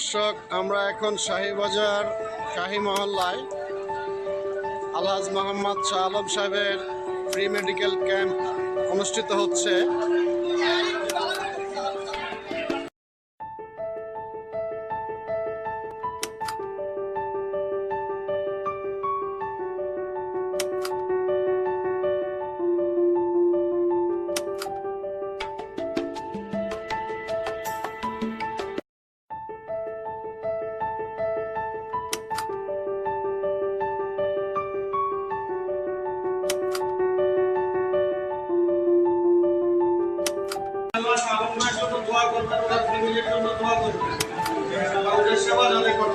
দর্শক, আমরা এখন শাহীবাজার শাহী মহল্লায় আলহাজ মোহাম্মদ শাহ আলম সাহেবের প্রি মেডিকেল ক্যাম্প অনুষ্ঠিত হচ্ছে।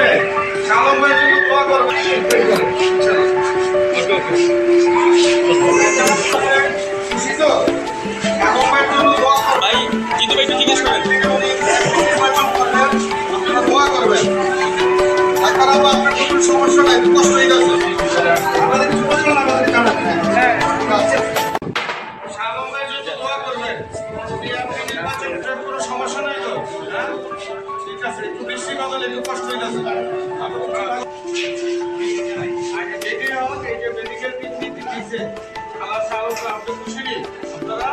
আপনি শালম ভাই জন্য দোয়া করবেন খুশি তো শালম সমস্যা নাই কষ্ট হয়ে গেছে আমাদের কিছু বলবেন আমাদের জানান হ্যাঁ আপনারা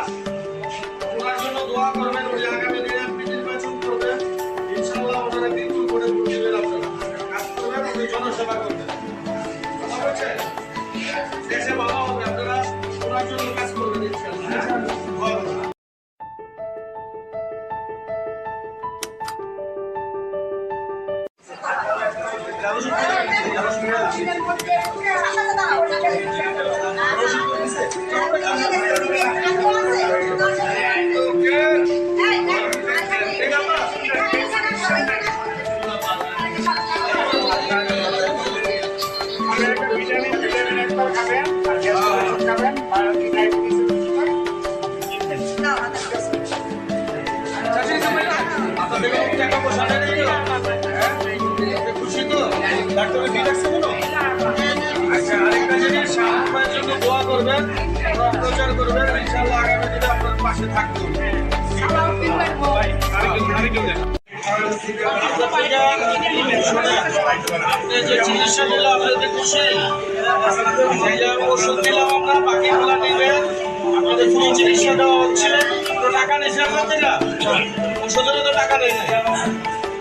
ওনার জন্য দোয়া করবেন উনি আগামী দিনে আপনি নির্বাচন করবেন ইনশাআল্লাহ ওনারা কিন্তু করে জনসেবা করবেন দেশে ভালো হবে আপনারা ওনার জন্য কাজ করবেন আচ্ছা, আরেকটা জিনিস, ভাইয়ের জন্য দোয়া করবেন, প্রচার করবেন, ইনশাআল্লাহ আগামী আপনার যে চিকিৎসা নিলাম আপনাদের খুশি ওষুধ দিলাম আমরা বাকিগুলো নেবেন আপনাদের ফ্রি চিকিৎসা দেওয়া তো টাকা নিয়েছে আপনাদের ওষুধের তো টাকা নেই।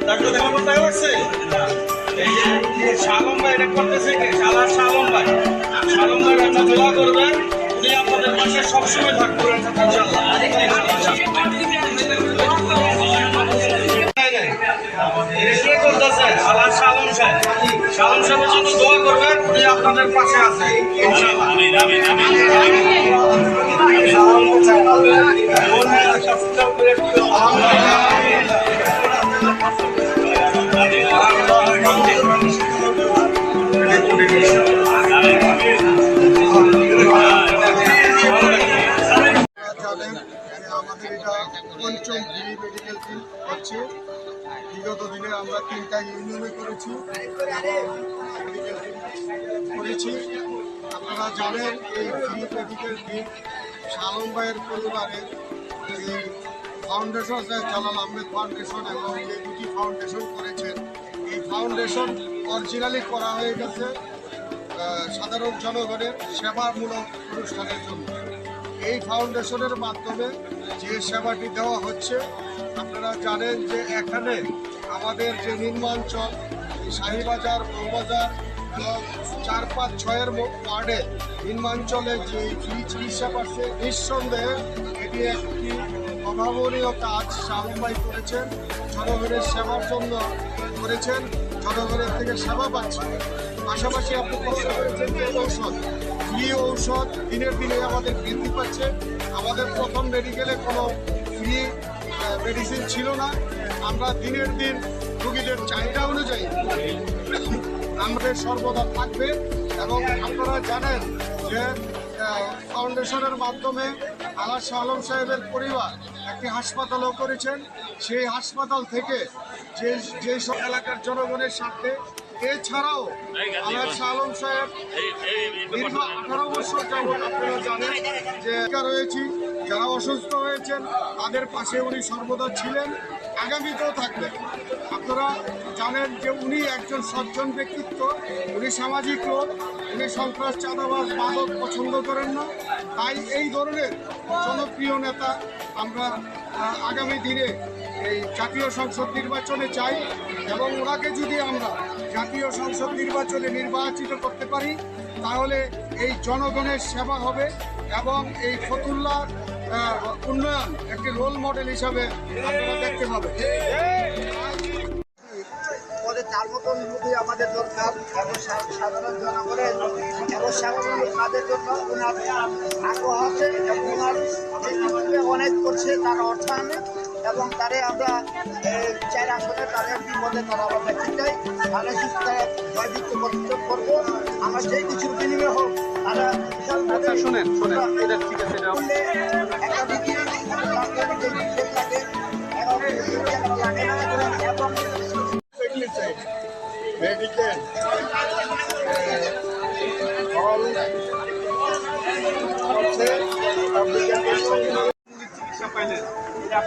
ডাক্তার দেখা করতে এই যে শালম ভাই এটা করতেছে কি? শালার শালম ভাই। শালম ভাই একটা দোয়া করবেন উনি আপনাদের পাশে সবসময় থাকবেন শালার শালম সাহেব। শালম সাহেবের জন্য দোয়া করবেন উনি আপনাদের পাশে আছে হচ্ছে বিগত দিনে আমরা তিনটা ইউনিয়নে করেছি। করেছি। আপনারা জানেন, এই ভি মেডিকেল টিম শালম ভাইয়ের পরিবারের এই ফাউন্ডেশন জালাল আহমেদ ফাউন্ডেশন এবং এই দুটি ফাউন্ডেশন করেছেন, এই ফাউন্ডেশন অরিজিনালি করা হয়ে গেছে সাধারণ জনগণের সেবামূলক অনুষ্ঠানের জন্য। এই ফাউন্ডেশনের মাধ্যমে যে সেবাটি দেওয়া হচ্ছে আপনারা জানেন যে এখানে আমাদের যে নির্মাঞ্চল শাহীবাজার বউবাজার এবং চার, পাঁচ, ছয়ের ওয়ার্ডে নির্মাঞ্চলে যে চিকিৎসা পাচ্ছে, নিঃসন্দেহে এটি একটি অভাবনীয় কাজ শাহরুখ করেছেন, জনগণের সেবার জন্য করেছেন, জনগণের থেকে সেবা পাচ্ছেন পাশাপাশি আপনি প্রশ্ন করেছেন যে ঔষধ, ফ্রি ঔষধ দিনের দিনে আমাদের বৃদ্ধি পাচ্ছে। আমাদের প্রথম মেডিকেলে কোনো ফ্রি মেডিসিন ছিল না। আমরা দিনের দিন রুগীদের চাহিদা অনুযায়ী আমাদের সর্বদা থাকবে এবং আপনারা জানেন যে ফাউন্ডেশনের মাধ্যমে আলাস আলম সাহেবের পরিবার একটি হাসপাতালও করেছেন। সেই হাসপাতাল থেকে যে যেই সব এলাকার জনগণের স্বার্থে এছাড়াও আলাস আলম সাহেব দীর্ঘ আঠারো বছর যাবৎ আপনারা জানেন যে রয়েছি যারা অসুস্থ হয়েছেন তাদের পাশে উনি সর্বদা ছিলেন আগামীতেও থাকবেন। আপনারা জানেন যে উনি একজন সজ্জন ব্যক্তিত্ব উনি সামাজিক লোক উনি সন্ত্রাস চাঁদাবাজ মাদক পছন্দ করেন না। তাই এই ধরনের জনপ্রিয় নেতা আমরা আগামী দিনে এই জাতীয় সংসদ নির্বাচনে চাই এবং ওনাকে যদি আমরা জাতীয় সংসদ নির্বাচনে নির্বাচিত করতে পারি, তাহলে এই জনগণের সেবা হবে এবং এই ফতুল্লার উন্নয়ন একটি রোল মডেল হিসাবে আপনারা দেখতে তার মতন লোকই আমাদের দরকার। এবং সাধারণ জনগণের এবং সাধারণ তাদের জন্য ওনার আগ্রহ আছে এবং ওনার অনেক করছে তার অর্থায়নে এবং তারে আমরা চার আসনে তাদের বিপদে তারা আমরা চিন্তাই কিন্তু তারা জয়যুক্ত করব। আমরা যেই কিছুর বিনিময় হোক। তারা আচ্ছা শুনেন শুনেন। এটা ঠিক আছে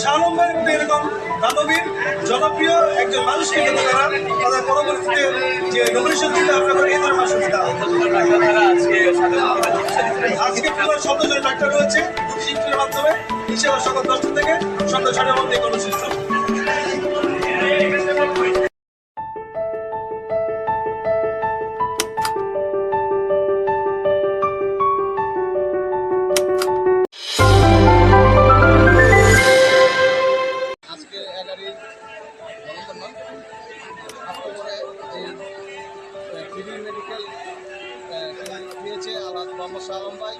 প্রতি এরকম দানবীর জনপ্রিয় একজন মানুষকে কিন্তু তারা তাদের পরবর্তীতে যে নমিনেশন দিতে আপনাদের এই ধরনের মানুষ আজকে পুরো শব্দ জন ডাক্তার রয়েছে শিফটের মাধ্যমে হিসেবে সকাল দশটা থেকে সন্ধ্যা ছটার মধ্যে কর্মসূচি ফ্রি মেডিকেল দিয়েছে আল্লাহ মোহাম্মদ শাহ আলম ভাই।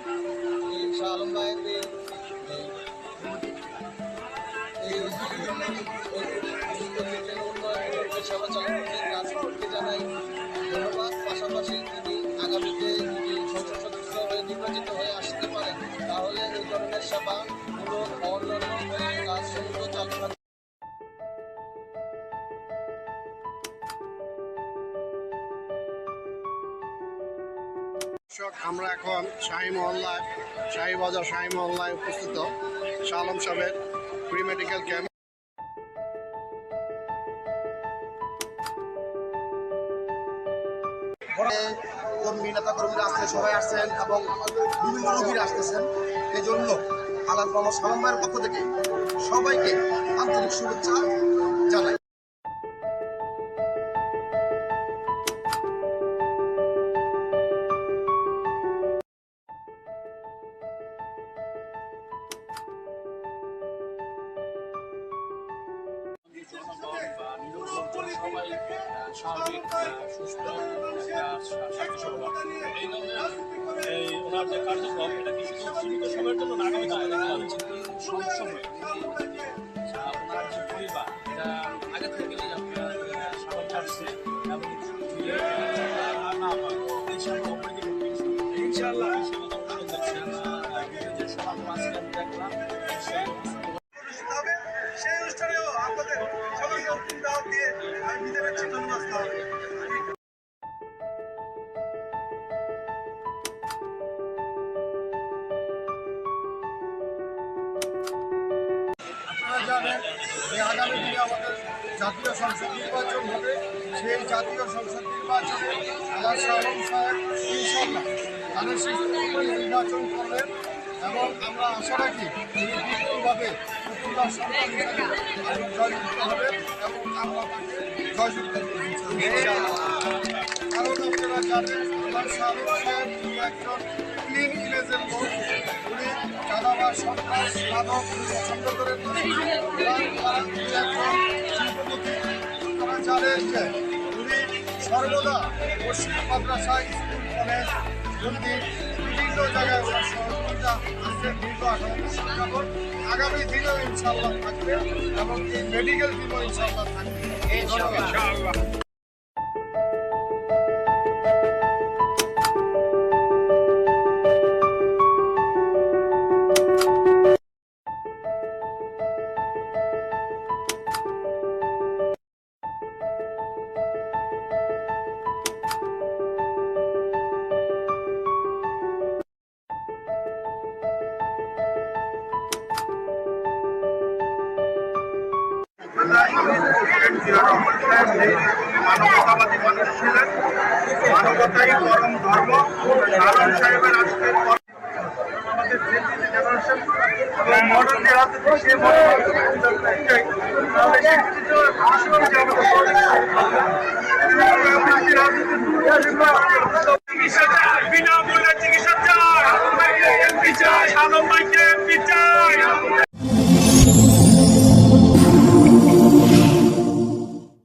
এই শাহ আলম ভাইয়ের চালানোর কাজকে জানাই পাশাপাশি যদি নির্বাচিত হয়ে আসতে পারেন, তাহলে দর্শক, আমরা এখন শাহী মহল্লায়, শাহী বাজার শাহী মহল্লায় উপস্থিত। শালম সাহেবের প্রি মেডিকেল ক্যাম্প। কর্মী নেতা কর্মীরা আসছেন সবাই আসছেন এবং বিভিন্ন রোগীরা আসতেছেন। এই জন্য আলাদ মোহাম্মদ সালাম ভাইয়ের পক্ষ থেকে সবাইকে আন্তরিক শুভেচ্ছা জানাই। সবাই স্বাভাবিক সুস্থ এই এই ওনার যে কার্যক্রম এটা কিছু সীমিত সময়ের জন্য না আগামী সব সময়? আপনার যে পরিবার এটা আগে থেকে সামর্থ্য আসছে ইনশাআল্লাহ। সমাজ মাঝে দেখলাম জানেন যে আগামী দিনে আমাদের জাতীয় সংসদ নির্বাচন হবে, সেই জাতীয় সংসদ নির্বাচনে আল্লাহ আলম সাহেব তাদের সুস্থভাবে নির্বাচন করবেন এবং আমরা আশা রাখি আরও জয়যুক্ত হবেন এবং আমরা জয়যুক্ত। কারণ আপনারা জানেন আল্লাহ আলম সাহেব একজন ক্লিন ইমেজের লোক উনি বাবা সন্ত্রাস মাদক করেন তারা- তিনি জানেন যে উনি সর্বদা পশ্চিম মাদ্রাসা স্কুল কলেজ মন্দির বিভিন্ন জায়গায় ওনার সহযোগিতা আছে দীর্ঘ আঠারো আগামী দিনেও ইনশাল্লাহ থাকবে এবং মেডিকেল টিমও ইনশাল্লাহ থাকবে। জিয়া রহমান সাহেব সেই মানবতাবাদী মানুষ ছিলেন মানবতাই পরম ধর্ম লালন সাহেবের আজকের আমাদের জেনারেশন এবং মডার্ন চিকিৎসা বিনামূল্যে চাই। বিচার সাধারণ বিচার